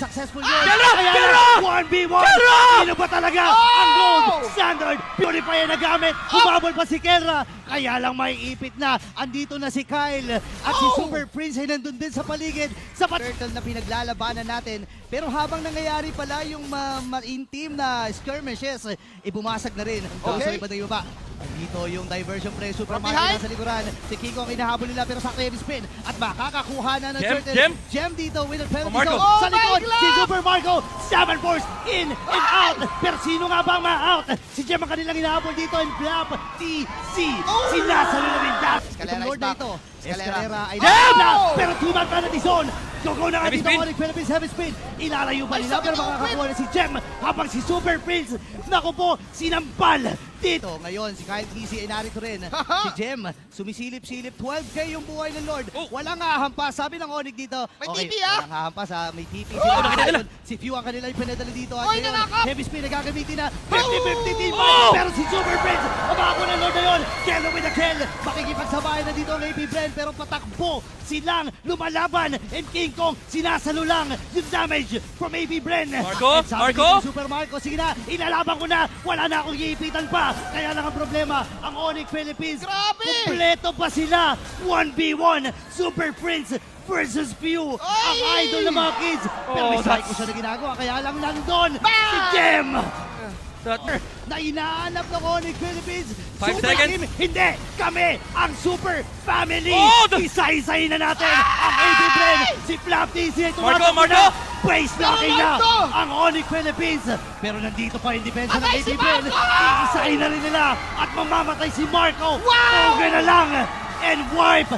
successful yun. Kelra! Kaya lang, 1v1. Kelra! Sino ba talaga Oh! ang gold standard purifier na gamit? Humabol pa si Kelra. Kaya lang may ipit na. Andito na si Kyle. At si Oh! Super Prince ay nandun din sa paligid. Sa pat- turtle na pinaglalabanan natin. Pero habang nangyayari pala yung ma- ma-intim na skirmishes, eh, bumasag na rin. Ang Okay. okay. iba na iba pa. Dito yung diversion pre, Super From Mario nasa likuran. Si Kiko ang hinahabol nila pero sakto yung spin. At makakakuha na ng Gem, turtle. Gem. Gem dito with a penalty Oh, Marco. zone. Oh sa my likod, God! si Marco. Seven force in and out. Pero sino nga ba ang ma-out? Si Gem ang kanilang hinahabol dito and Blap TC. Oh! Sinasalo na rin Dax. Escalera Itong Lord is na back. Escalera. Escalera ay Gem! na. Pero two-man penalty zone. Go-go na nga Heavy dito Philippines heavy spin. Ilalayo pa nila pero makakakuha na si Gem habang si Super Prince. Naku po, sinampal dito. Ngayon, si Kyle Kisi ay narito rin. si Gem, sumisilip-silip. 12k yung buhay ng Lord. Oh. Walang hahampas. Sabi ng Onyx dito. May okay, TP, ah. Walang hahampas ha. May TP Oh, sila. nakita nila. Si Few ang kanila yung pinadala dito. At Oy, nanakap! heavy spin na gagamitin na. 50-50 team Oh! Pero si Super Prince, umako ng Lord na yun. Kello with a kill. Makikipagsabayan na dito ang AP Bren. Pero patakbo silang lumalaban. And King Kong sinasalo lang yung damage from AP Bren. Marco? Marco? Super Marco, sige na, ilalaban ko na. Wala na akong iipitan pa. Kaya lang ang problema, ang Onyx Philippines. Grabe! Kompleto pa sila. 1v1. Super Prince versus Pew. Ang idol ng mga kids. Pero may Oh, psycho siya na ginagawa. Kaya lang nandun si! Jem That, na inaanap ng Onyx Philippines. Five super seconds. team. Hindi! Kami ang Super Family! Oh, the- Isa-isahin na natin ang AB Bren, si Flap TC ay Marco, Marco! na. Base knocking na ang Onyx Philippines. Pero nandito pa yung depensa ng AB si. Marco! Iisahin na rin nila at mamamatay si Marco. Wow! Okay na lang. And wipe